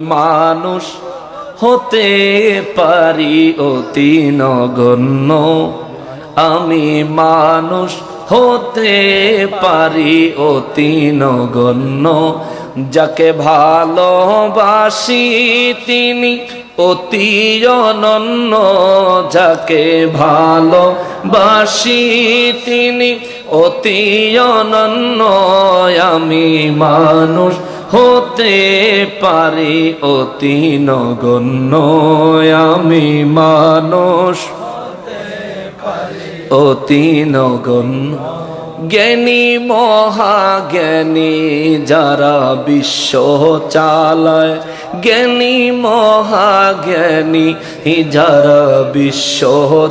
মানুষ হতে পারি অতি নগণ্য। আমি মানুষ হতে পারি অতি নগণ্য। যাকে ভালোবাসি তিনি অতি অনন্য। যাকে ভালোবাসি তিনি অতি অনন্য। আমি মানুষ হতে পারি অতি নগণ্য আমি মানুষ। অতি নগণ্য জ্ঞানী মহাজ্ঞানী যারা বিশ্ব চালায়, জ্ঞানী মহাজ্ঞানী যারা বিশ্ব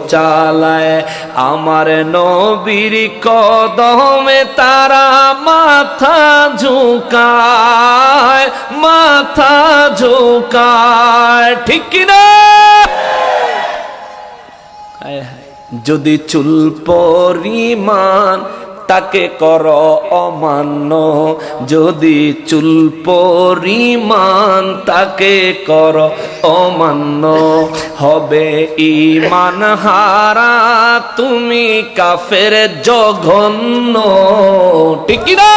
চালায়, আমার নবীর কদমে তারা মাথা ঝুঁকায় মাথা ঝুঁকায়, ঠিক কিনা। যদি চুল পরিমাণ তাকে কর অমান্য, যদি চুল পরিমাণ তাকে কর অমান্য, হবে ইমান হারা, তুমি কাফের জঘন্য। ঠিক না?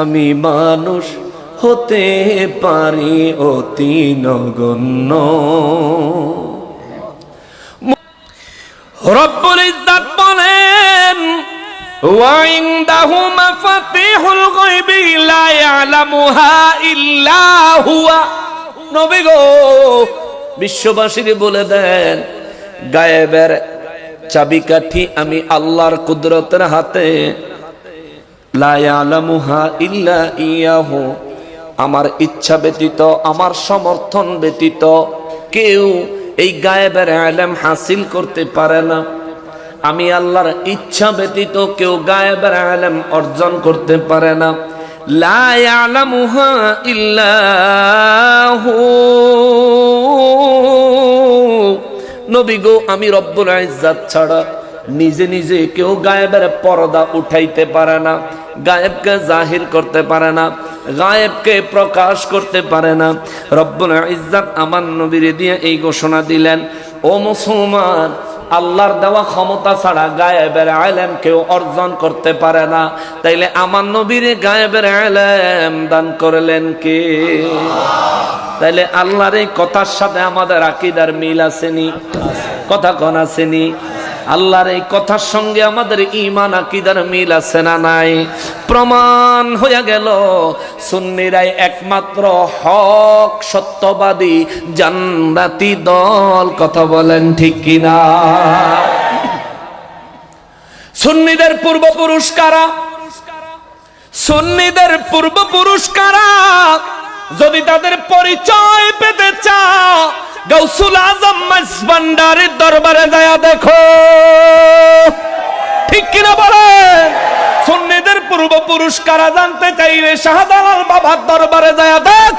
আমি মানুষ হতে পারি অতি নগণ্য। রব্বুল ইজ্জাত বলেন وعنده مفاتيح الغيب لا يعلمها إلا هو নবী গো বিশ্ববাসীকে বলে দেন গায়েবের চাবিকাঠি আমি আল্লাহর কুদরতের হাতে লা ইয়ালামুহা ইল্লা ইয়াহু আমার ইচ্ছা ব্যতীত আমার সমর্থন ব্যতীত কেউ এই গায়েবের আলেম হাসিল করতে পারে না। আমি আল্লাহর ইচ্ছা ব্যতীত কেউ গায়েবের আলেম অর্জন করতে পারে না। নবী আমি রব্বুল ইজ্জাত ছাড়া নিজে নিজে কেউ গায়েবের পর্দা উঠাইতে পারে না, গায়েবকে জাহির করতে পারে না। গায়েবকে প্রকাশ করতে পারে না। রব্বুল ইজ্জাত আমার নবীর দিয়ে এই ঘোষণা দিলেন, ও মুসলমান, আল্লাহর দেওয়া ক্ষমতা ছাড়া গায়েবের আলেম কেউ অর্জন করতে পারে না। তাইলে আমার নবীর গায়েবের আলেম দান করলেন কে? তাইলে আল্লাহর এই কথার সাথে আমাদের আকিদার মিল আসেনি কথা কন আসেনি আল্লাহর এই কথার সঙ্গে আমাদের ইমান আকিদার মিল আছে না নাই? প্রমাণ হয়ে গেল, সুন্নিরাই একমাত্র হক, সত্যবাদী, জান্নাতি দল। কথা বলেন ঠিক কিনা? সুন্নিদের পূর্বপুরুষ কারা সুন্নিদের পূর্বপুরুষ কারা যদি তাদের পরিচয় পেতে চাও গৌসুল আজম মাসবান্ডারের দরবারে যায় দেখো। ঠিক কিনা বলে? সুন্নিদের পূর্বপুরুষ কারা জানতে চাইলে শাহজালাল বাবার দরবারে যায় দেখ।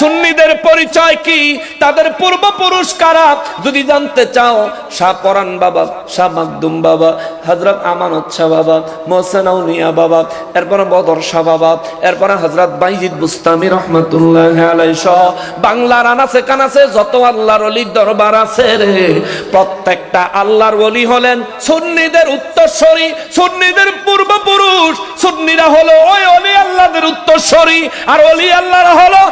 সুন্নিদের পরিচয় কি? তাদের পূর্বপুরুষ কারা? যদি জানতে চাও, শাহ পরান বাবা, শাহ মাকদুম বাবা হজরত আমানত শাহ বাবা মোহসেন আউলিয়া বাবা, এরপর বদর শাহ বাবা, এরপর হজরত বাইজিদ বুস্তামি রহমতুল্লাহ আলাই সহ বাংলার আনাসে কানাসে যত আল্লাহর অলির দরবার আছে রে, প্রত্যেকটা আল্লাহর অলি হলেন সুন্নিদের উত্তরস্বরী, সুন্নিদের পূর্বপুরুষ। সুন্নিরা হলো ওই অলি আল্লাহদের উত্তরস্বরী, আর অলি আল্লাহরা হলো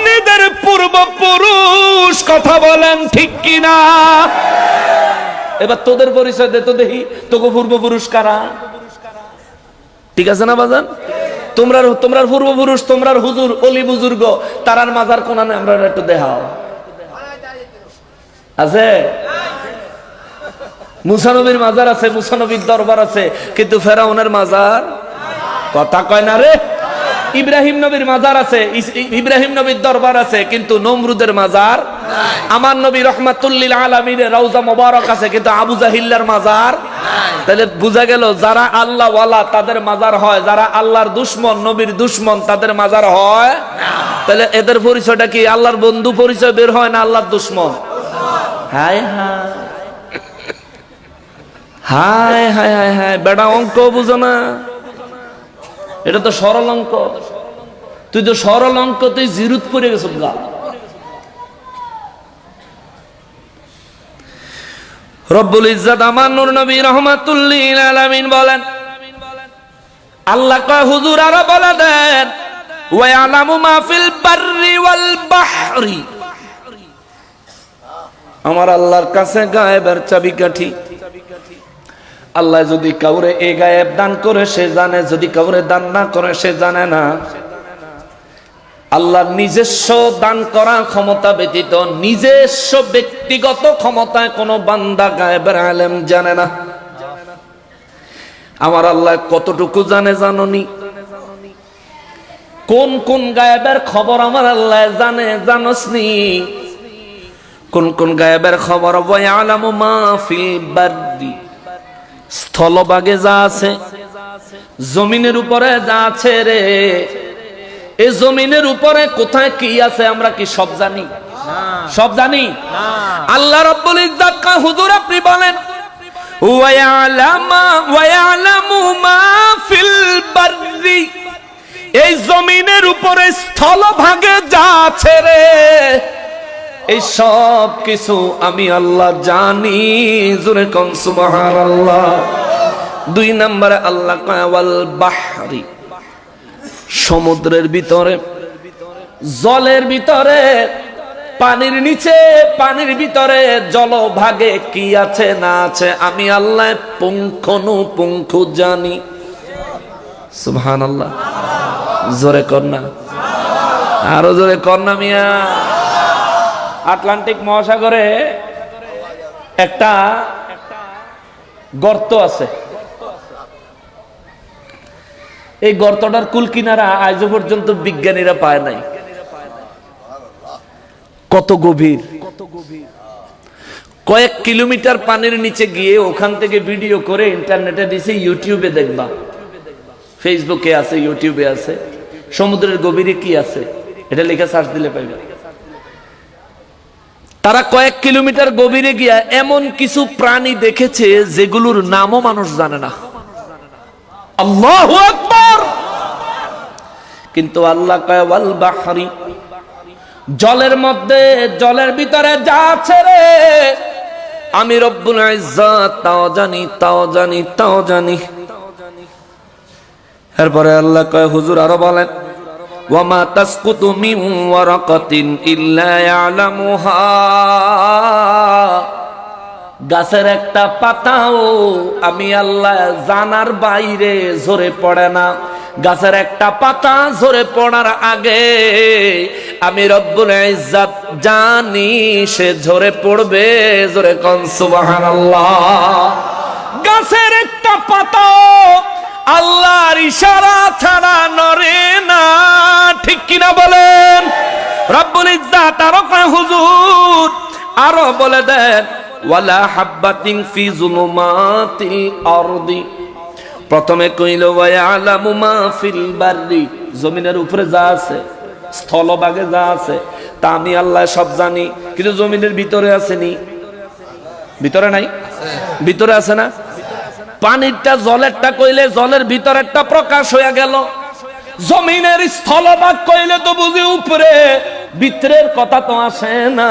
সুন্নিদের পূর্বপুরুষ কথা বলেন ঠিক কিনা? এবার তোদের পরিচয় দে তো দেখি, তোকে পূর্বপুরুষ কারা? ঠিক আছে না বাজান? তোমরা তোমরা পূর্বপুরুষ তোমরা হুজুর, অলি বুজুর্গ, তারার মাজার কোনানে আমরা একটু দেখাও। আছে? মুসানবীর মাজার আছে, মুসানবীর দরবার আছে, কিন্তু ফেরাউনের মাজার? কথা কয় না রে? ইব্রাহিম নবীর মাজার আছে ইব্রাহিম নবীর দরবার আছে কিন্তু নমরুদের মাজার আমার নবী রহমাতুল্লিল আলমীর রৌজা মোবারক আছে কিন্তু আবু জাহিল্লার মাজার তাহলে বোঝা গেল যারা আল্লাহ ওয়ালা তাদের মাজার হয় যারা আল্লাহর দুশ্মন নবীর দুশ্মন তাদের মাজার হয়। তাহলে এদের পরিচয়টা কি? আল্লাহর বন্ধু পরিচয় বের হয় না আল্লাহর দুশ্মন? হায় হায়। হায় হায় হায় হায় বেটা অঙ্ক বুঝো না। এটা তো সরল অঙ্ক তুই তো সরল অঙ্ক তুই জিরুত পড়ে গেছ, গা। রব্বুল ইজ্জাত আমার নূর নবী রহমাতুল্লিল আলামিন বলেন, আল্লাহ কয়, হুজুর, আরও বলে দেন, ওয়ালামু মা ফিল বাররি ওয়াল বাহরি। আমার আল্লাহর কাছে গায়েবের চাবি চাবিকাঠি। আল্লাহ যদি কাউরে এ গায়েব দান করে, সে জানে। যদি কাউরে দান না করে, সে জানে না। আল্লাহ নিজস্ব দান করা ক্ষমতা ব্যতীত, নিজস্ব ব্যক্তিগত ক্ষমতায় কোনো বান্দা গায়েবের আলেম জানে না। আমার আল্লাহ কতটুকু জানে জাননি? কোন কোন গায়েবের খবর আমার আল্লাহ জানে, জানসনি? কোন কোন গায়েবের খবর? আলামু মা ফিল বাররি। স্থলভাগে যা আছে, জমিনের উপরে যা আছে রে। এই জমিনের উপরে কোথায় কি আছে আমরা কি সব জানি? সব জানি? আল্লাহ রব্বুল ইজ্জাত কা হুজুর আপনি বলেন এই জমিনের উপরে স্থলভাগে যা আছে রে। এই সব কিছু আমি আল্লাহ জানি, জোরে কন সুবহানাল্লাহ। দুই নম্বরে আল্লাহ কয়, ওয়াল বাহরি সমুদ্রের ভিতরে, জলের ভিতরে, পানির নিচে, পানির ভিতরে জলভাগে কি আছে না আছে আমি আল্লাহ পুঙ্খনু পুঙ্খু জানি। সুবহান আল্লাহ জোরে না। আরও জোরে না মিয়া। আটলান্টিক মহাসাগরে একটা গর্ত আছে। এই গর্তটার কুল কিনারা আজও পর্যন্ত বিজ্ঞানীরা পায় নাই। কত গভীর। কয়েক কিলোমিটার পানির নিচে গিয়ে ওখান থেকে ভিডিও করে ইন্টারনেটে দিছে, ইউটিউবে দেখবা। ফেসবুকে আছে, ইউটিউবে আছে। সমুদ্রের গভীরে কি আছে? এটা লেখা সার্চ দিলে পাইবে। তারা কয়েক কিলোমিটার গভীরে গিয়া এমন কিছু প্রাণী দেখেছে যেগুলোর নামও মানুষ জানে না। আল্লাহু কিন্তু আল্লাহ কয়, ওয়াল বাহরি। জলের মধ্যে, জলের ভিতরে যা আছে রে। আমি রব্বুল তাও জানি তাও জানি তাও জানি। এরপরে আল্লাহ কয়, হুজুর আরও বলেন। ওয়ামা তাসকুতু মিন ওয়ারাকাতিন ইল্লা ইয়ালামুহা। গাছের একটা পাতাও আমি আল্লাহ জানার বাইরে ঝরে পড়ে না। গাছের একটা পাতা ঝরে পড়ার আগে আমি রব্বুল ইজ্জাত জানি সে ঝরে পড়বে জোরে কন সুবহানাল্লাহ। গাছের একটা পাতাও আল্লাহর ইশারা ছাড়া নরে না। ঠিক কিনা বলেন? রব্বুল ইজ্জাত আরও হুজুর, আরও বলে দেন, ওয়ালা হাব্বাতিন ফি জুলুমাতিল আরদি। প্রথমে কইল ওয়ালামু মা ফিল বাররি। জমিনের উপরে যা আছে, স্থলভাগে যা আছে, তা আমি আল্লাহ সব জানি। কিন্তু জমিনের ভিতরে আসেনি ভিতরে নাই? ভিতরে আছে না? পানিরটা জলেরটা কইলে জলের ভিতরেরটা প্রকাশ হয়ে গেল। জমিনের স্থলভাগ কইলে তো বুঝি উপরে। ভিতরের কথা তো আসে না।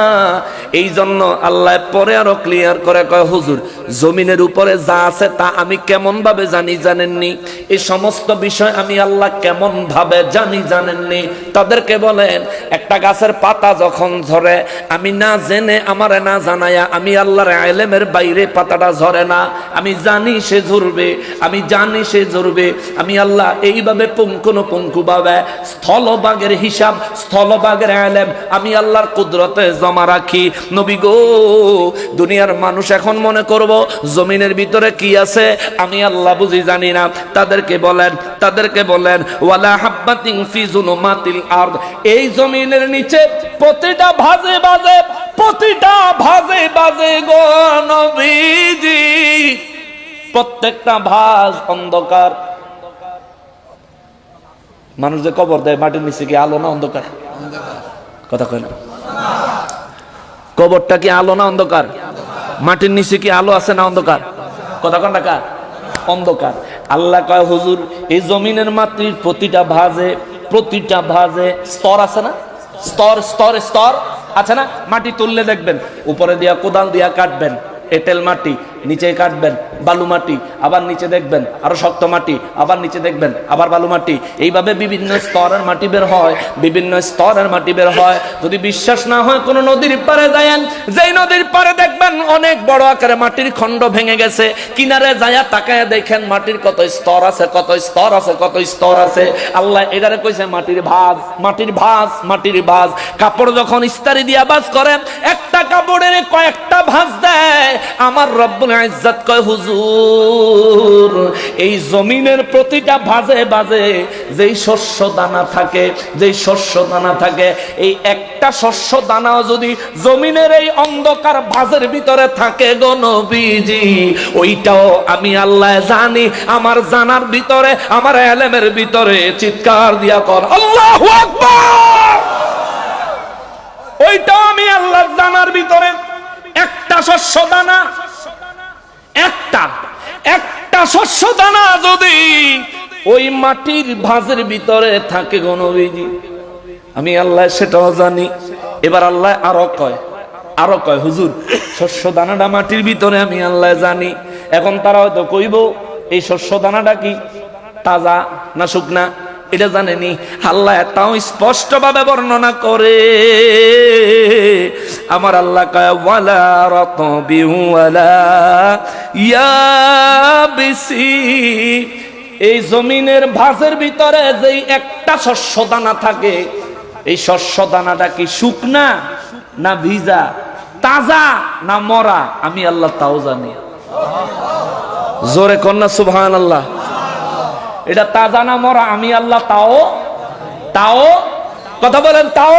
এই জন্য আল্লাহ পরে আরও ক্লিয়ার করে কয়, হুজুর, জমিনের উপরে যা আছে তা আমি কেমন ভাবে জানি জানেননি? এই সমস্ত বিষয় আমি আল্লাহ কেমন ভাবে জানি জানেননি? তাদেরকে বলেন, একটা গাছের পাতা যখন ঝরে, আমি না জেনে, আমারে না জানায়া, আমি আল্লাহর আলেমের বাইরে পাতাটা ঝরে না। আমি জানি সে ঝরবে, আমি জানি সে ঝরবে। আমি আল্লাহ এইভাবে পুঙ্কুনো পুঙ্কু ভাবে স্থলবাগের হিসাব স্থলবাগের আলেম, আমি আল্লাহর কুদরতে জমা রাখি। নবী গো, দুনিয়ার মানুষ এখন মনে করব, জমিনের ভিতরে কি আছে, আমি আল্লাহ বুঝি জানি না। তাদেরকে বলেন তাদেরকে বলেন, ওয়ালা হাব্বাতিন ফি জুলুমাতিল আরদ। এই জমিনের নিচে প্রতিটা ভাজে বাজে প্রতিটা ভাজে বাজে গো নবীজি। প্রত্যেকটা ভাজ অন্ধকার। মানুষ যে কবর দেয়, মাটির নিচে কি আলো না অন্ধকার? কথা কয় না? কবরটা কি আলো না অন্ধকার? মাটির নিচে কি আলো আছে না অন্ধকার? কথা কন টাকা অন্ধকার। আল্লাহ কয়, হুজুর, এই জমিনের মাতৃর প্রতিটা ভাজে প্রতিটা ভাজে স্তর আছে না? স্তর স্তর স্তর আছে না? মাটি তুললে দেখবেন, উপরে দিয়া কোদাল দিয়া কাটবেন, এঁটেল মাটি নিচে কাটবেন, বালু মাটি, আবার নিচে দেখবেন, আরও শক্ত মাটি, আবার নিচে দেখবেন, আবার বালু মাটি। এইভাবে বিভিন্ন স্তরের মাটি বের হয়, বিভিন্ন স্তরের মাটি বের হয়। যদি বিশ্বাস না হয়, কোন নদীর পারে যায়েন। যেই নদীর পারে দেখবেন অনেক বড় আকারে মাটির খণ্ড ভেঙে গেছে। কিনারে যায়া তাকায় দেখেন মাটির কত স্তর আছে, কত স্তর আছে, কত স্তর আছে। আল্লাহ এটারে কইছে, মাটির ভাজ মাটির ভাজ মাটির ভাজ। কাপড় যখন ইস্তারি দিয়া ভাজ করেন, একটা কাপড়ের কয়েকটা ভাজ দেয়। আমার রব্বুল ইজ্জত কয়, হুজুর, এই জমিনের প্রতিটা ভাজে ভাজে যেই শস্য দানা থাকে, যেই শস্য দানা থাকে, এই একটা শস্য দানাও যদি জমিনের এই অন্ধকার ভাজের ভিতরে থাকে ওইটাও আমি আল্লাহ জানি, আমার জানার ভিতরে, আমার এলেমের ভিতরে চিৎকার দিয়া কর, আল্লাহু ওইটাও আমি আল্লাহ জানার ভিতরে, একটা শস্য দানা একটা একটা শস্য দানা যদি ওই মাটির ভাঁজের ভিতরে থাকে গণবিজি আমি আল্লাহ সেটাও জানি। এবার আল্লাহ আরও কয় আরও কয়, হুজুর, শস্য দানাটা মাটির ভিতরে আমি আল্লাহ জানি। এখন তারা হয়তো কইব, এই শস্য দানাটা কি, তাজা না শুকনা? এটা জানেনি? আল্লাহ তাও স্পষ্ট ভাবে বর্ণনা করে। আমার আল্লাহ কয় এই জমিনের ভাজের ভিতরে যেই একটা শস্য দানা থাকে, এই শস্য দানাটা কি শুকনা না ভিজা? তাজা না মরা? আমি আল্লাহ তাও জানি। জোরে কন্যা সুবহান আল্লাহ এটা তাজা না মরা? আমি আল্লাহ, তাও? তাও? কথা বলেন, তাও?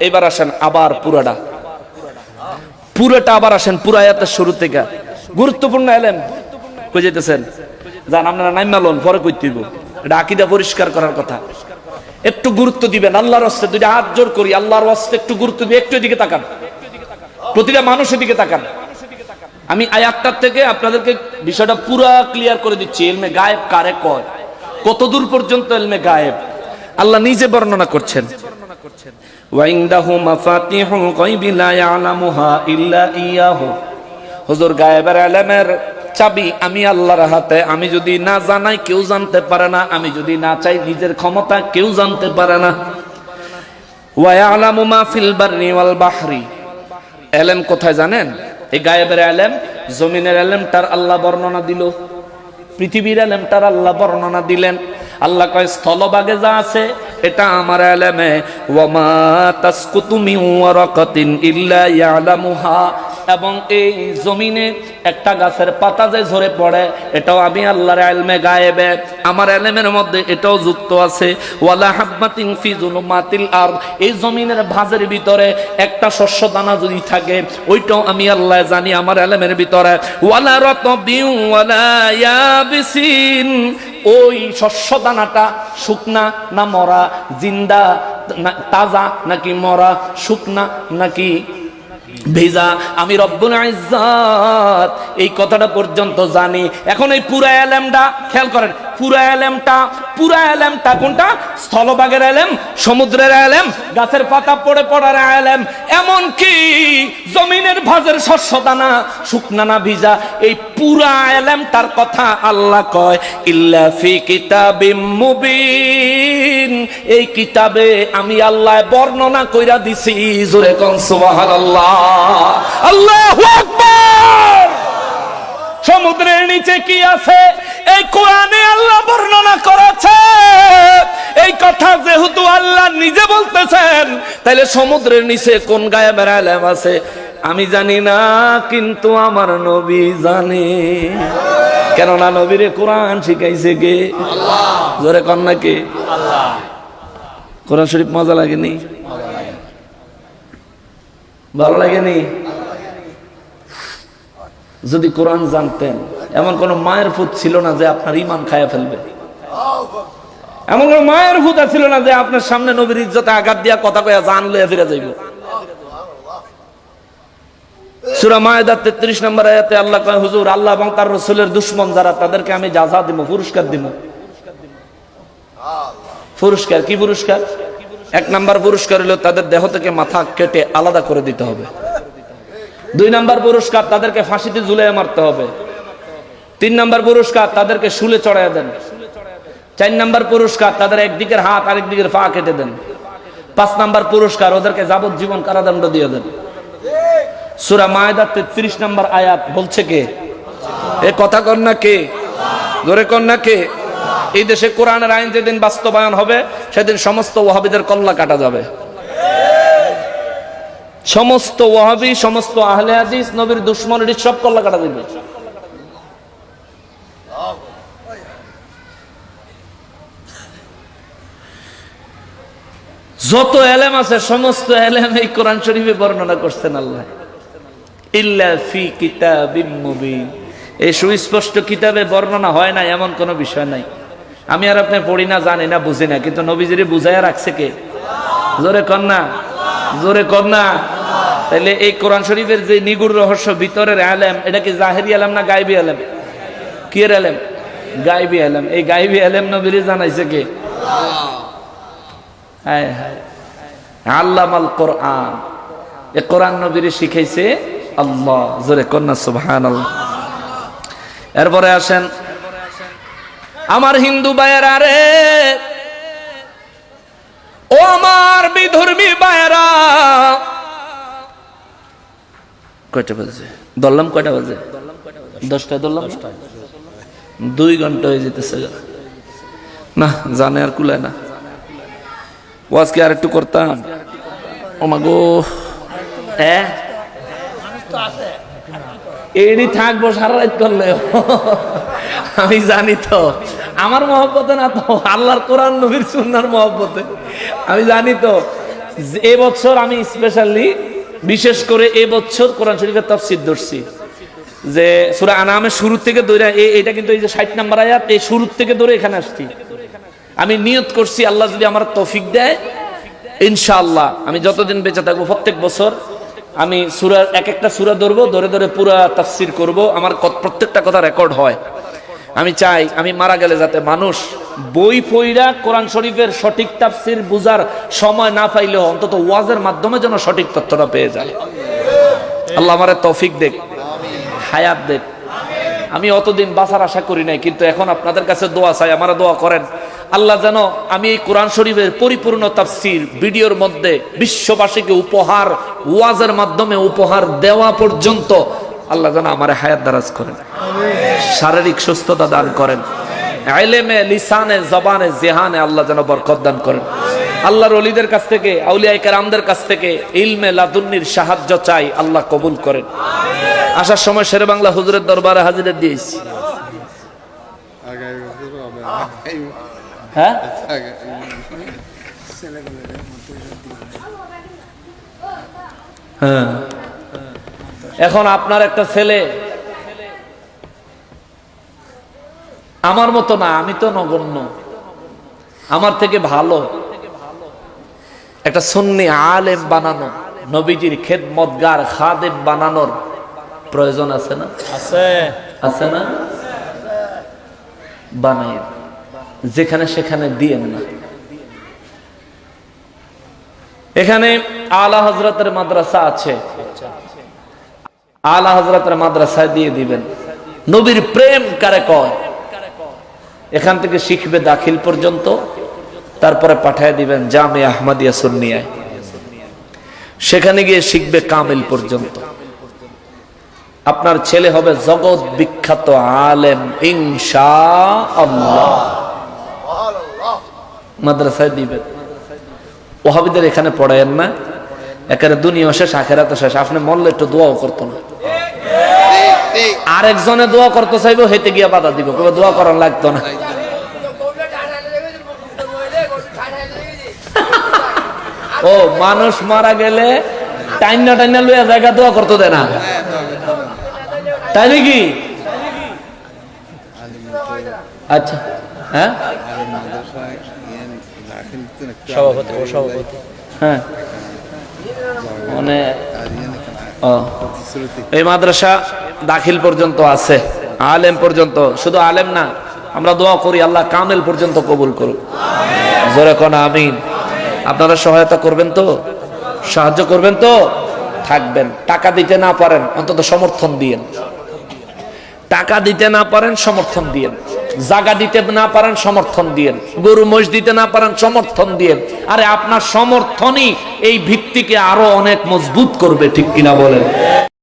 এবার আসেন আবার পুরাটা। পুরোটা আবার আসেন, পুরা আয়াতের শুরু থেকে। গুরুত্বপূর্ণ এলেন। কই যেতেছেন জান, আপনারা নাইমালন পরে কই দিব এটা আকিদা পরিষ্কার করার কথা। একটু গুরুত্ব দিবেন, আল্লাহর হস্তে দুইটা হাত জোর করি, আল্লাহর হস্তে একটু গুরুত্ব দিয়ে একটু এদিকে তাকান। প্রতিটা মানুষের দিকে তাকান। আমি আয়াতটার থেকে আপনাদেরকে বিষয়টা পুরা ক্লিয়ার করে দিচ্ছি, এলমে গায়েব কারে কয়? কত দূর পর্যন্ত এলমে গায়েব? আল্লাহ নিজে বর্ণনা করছেন। ওয়াইন্দাহু মাফাতিহুল গায়বি লা ইয়ালামুহা ইল্লা ইয়াহু। হুজুর গায়েবের ইলমের চাবি আমি আল্লাহর হাতে, আমি যদি না জানাই কেউ জানতে পারে না, আমি যদি না চাই নিজের ক্ষমতা কেউ জানতে পারে না। ওয়া ইয়ালামু মা ফিল বাররি ওয়াল বাহরি। এলেম কোথায় জানেন? এই গায়েবের আলেম, জমিনের আলেমটার আল্লাহ বর্ণনা দিল। পৃথিবীর আলেমটার আল্লাহ বর্ণনা দিলেন। আল্লাহ কয়, স্থলভাগে যা আছে এটা আমার এলেমে ওয়ামা তাসকুতু মিন ওয়ারাকাতিন ইল্লা ইয়ালামুহা। এবং এই জমিনে একটা গাছের পাতা যে ঝরে পড়ে, এটাও আমি আল্লাহর এলমে গায়েবে। আমার এলেমের মধ্যে এটাও যুক্ত আছে। ওয়ালা হাব্বাতিন ফি জুলুমাতিল আর এই জমিনের ভাজের ভিতরে একটা শস্য দানা যদি থাকে, ওইটাও আমি আল্লাহ জানি আমার এলেমের ভিতরে। ওয়ালা রতবিউ ওয়ালা ইয়াবিসিন। ওই শস্য দানাটা শুকনা না মরা, জিন্দা তাজা নাকি মরা, শুকনা নাকি ভেজা? আমি রব্বুল ইজ্জত, এই কথাটা পর্যন্ত জানি। এখন এই পুরা এলেমটা খেয়াল করেন পুরা এলেমটা পুরা এলেমটা কোনটা? স্থলভাগের এলেম, সমুদ্রের এলেম, গাছের পাতা পড়ে পড়ার এলেম। এমন কি জমিনের ভাজের শস্য দানা, শুকনা ভিজা, এই পুরা এলেমটার কথা আল্লাহ কয়, ইল্লা ফি কিতাবিম মুবিন। এই কিতাবে আমি আল্লাহ বর্ণনা কইরা দিছি, জোরে কোন সুবহানাল্লাহ। আল্লাহু আকবার! সমুদ্রের নিচে কি আছে? এই কোরআনে আল্লাহ বর্ণনা করেছে। এই কথা যেহেতু আল্লাহ নিজে বলতেছেন তাহলে সমুদ্রের নিচে কোন গায়ে বেড়ালাম আছে? আমি জানি না কিন্তু আমার নবী জানে। কেননা নবীরে কোরআন শিখাইছে কে? জোরে কন্যা কে? কোরআন শরীফ মজা লাগেনি? ভালো লাগেনি। যদি কোরআন জানতেন। এমন কোন মায়ের ফুট ছিল না যে আপনার ইমান খায়া ফেলবে। এমন কোন মায়ের ফুটা ছিল না যে আপনার সামনে নবীর ইজ্জতে আঘাত দিয়া কথা কয়া জান লইয়া ফিরে যাইব। সুরা মায়েদার তেত্রিশ নম্বর আয়াতে আল্লাহ কয়, হুজুর, আল্লাহ এবং তার রসুলের দুশ্মন যারা, তাদেরকে আমি যাজা দিব, পুরস্কার দিব। পুরস্কার, কি পুরস্কার? এক নাম্বার পুরস্কার হলো তাদের দেহ থেকে মাথা কেটে আলাদা করে দিতে হবে। দুই নাম্বার পুরস্কার, তাদেরকে ফাঁসিতে ঝুলিয়ে মারতে হবে। তিন নাম্বার পুরস্কার তাদেরকে শুলে চড়াইয়া দেন। চার নাম্বার পুরস্কার তাদের একদিকের হাত আরেক দিকের পা কেটে দেন। পাঁচ নাম্বার পুরস্কার ওদেরকে যাবজ্জীবন কারাদণ্ড দিয়ে দেন। সুরা মায়দার তেত্রিশ নাম্বার আয়াত বলছে কে? এ কথা কন্যা কে? জোরে কন্যা কে? এই দেশে কোরআনের আইন যেদিন বাস্তবায়ন হবে, সেদিন সমস্ত ওয়াহাবিদের কল্লা কাটা যাবে। সমস্ত ওয়াহাবি, সমস্ত আহলে হাদিস, নবীর দুশ্মনের সব কল্লা কাটা দিবে। যত এলেম আছে, সমস্ত এলেম এই কোরআন শরীফে বর্ণনা করছেন আল্লাহ। ইল্লা ফি কিতাবিম মুবিন। এই সুস্পষ্ট কিতাবে বর্ণনা হয় না এমন কোনো বিষয় নাই। আমি আর আপনি পড়ি না, জানি না, বুঝি না, কিন্তু নবীজিরে বুঝাইয়া রাখছে কে? জোরে কন্যা জোরে কন্যা তাহলে এই কোরআন শরীফের যে নিগুড় রহস্য, ভিতরের আলেম, এটা কি জাহেরি আলেম না গাইবি আলেম? কি আলেম? গাইবি আলেম। এই গাইবি আলেম নবীরে জানাইছে কে? হায় হায়। আল্লাহ আল কোরআন। এ কোরআন নবীরে শিখাইছে আল্লাহ। জোরে কন্যা সুবহান এরপরে আসেন, আমার হিন্দু ভাইয়েরা রে। ও আমার বিধর্মী ভাইয়েরা। কয়টা বাজে? দললাম কয়টা বাজে? দশটা দললাম দুই ঘণ্টা হয়ে যেতেছে না, জানে আর কুলায় না। ওয়াজ আর একটু করতাম? ও মা গো। হ্যাঁ এরই থাকব, সারা রাত করলে। আমি জানি তো। আমার মহব্বতে না তো, আল্লাহর কোরআন, নবীর সুন্নার মহব্বতে। আমি জানি তো। যে এ বছর আমি স্পেশালি বিশেষ করে এ বছর কোরআন শরীফের তফসির ধরছি। যে সুরা আনামের শুরু থেকে ধরে এটা কিন্তু এই যে ষাট নাম্বার আয়াত, এই শুরু থেকে ধরে এখানে আসছি। আমি নিয়ত করছি, আল্লাহ যদি আমার তৌফিক দেয়, ইনশাআল্লাহ। আমি যতদিন বেঁচে থাকব, প্রত্যেক বছর আমি সুরার এক একটা সুরা ধরবো, ধরে ধরে পুরা তাফসির করব, আমার প্রত্যেকটা কথা রেকর্ড হয়। আমি চাই, আমি মারা গেলে যাতে মানুষ বই পইরা কোরআন শরীফের সঠিক তাফসির বুঝার সময় না পাইলেও অন্তত ওয়াজের মাধ্যমে যেন সঠিক তথ্যটা পেয়ে যায়। আল্লাহ আমার তৌফিক দেখ, হায়াত দেখ। আমি অতদিন বাঁচার আশা করি নাই, কিন্তু এখন আপনাদের কাছে দোয়া চাই, আমার দোয়া করেন। আল্লাহ যেন আমি এই কোরআন শরীফের পরিপূর্ণ তাফসির ভিডিওর মধ্যে বিশ্ববাসীকে উপহার, ওয়াজের মাধ্যমে উপহার দেওয়া পর্যন্ত আল্লাহ যেন আমার হায়াত দারাজ করেন। শারীরিক সুস্থতা দান করেন। আইলেমে, লিসানে, জবানে, জেহানে আল্লাহ যেন বরকত দান করেন। আল্লাহর অলিদের কাছ থেকে আউলিয়া কেরামদের কাছ থেকে ইলমে লাদুন্নির সাহায্য চাই আল্লাহ কবুল করেন। আসার সময় শেরে বাংলা হুজুরের দরবারে হাজিরা দিয়েছি আগামী বছর হবে আগামী হ্যাঁ? হ্যাঁ। এখন আপনার একটা ছেলে। আমার মতো না আমি তো নগণ্য। আমার থেকে ভালো। একটা সুন্নি আলেম বানানো নবীজির খেদমতগার খাদেম বানানোর প্রয়োজন আছে না? আছে। আছে না? বানাই যেখানে সেখানে দিয়েন না এখানে আলা হজরতের মাদ্রাসা আছে। আলা হজরতের মাদ্রাসায় দিয়ে দিবেন। নবীর প্রেম কারে কয়? এখান থেকে শিখবে দাখিল পর্যন্ত। তারপরে পাঠায় দিবেন জামে আহমদিয়া সুন্নিয়ায়। সেখানে গিয়ে শিখবে কামিল পর্যন্ত। আপনার ছেলে হবে জগৎ বিখ্যাত আলেম ইনশা আল্লাহ মাদ্রাসায় দিবেন ওহাবিদের এখানে পড়ায়েন না। একেবারে দুনিয়া শেষ, আখেরাতে শেষ। আপনি মরলে একটু দোয়াও করতো না। আরেকজনে দোয়া করতে চাইব হেতে গিয়া বাধা দিব। দোয়া করার লাগতো না। ও, মানুষ মারা গেলে টাইনা টাইনা লইয়া জায়গা দোয়া করতে দেয় না। তাই নাকি? আচ্ছা। হ্যাঁ? সভাপতি ও সভাপতি। হ্যাঁ। মানে এই মাদ্রাসা দাখিল পর্যন্ত আছে আলেম পর্যন্ত। শুধু আলেম না আমরা দোয়া করি আল্লাহ কামেল পর্যন্ত কবুল করুক। জোরে কোন আমিন। আপনারা সহায়তা করবেন তো? সাহায্য করবেন তো? থাকবেন। টাকা দিতে না পারেন অন্তত সমর্থন দিয়েন। টাকা দিতে না পারেন সমর্থন দিয়েন। জাগা দিতে না পারেন, সমর্থন দিয়েন। গরু মহিষ দিতে না পারেন, সমর্থন দিয়েন। আরে আপনার সমর্থনই এই ভিত্তিকে আরও অনেক মজবুত করবে, ঠিক কিনা বলেন?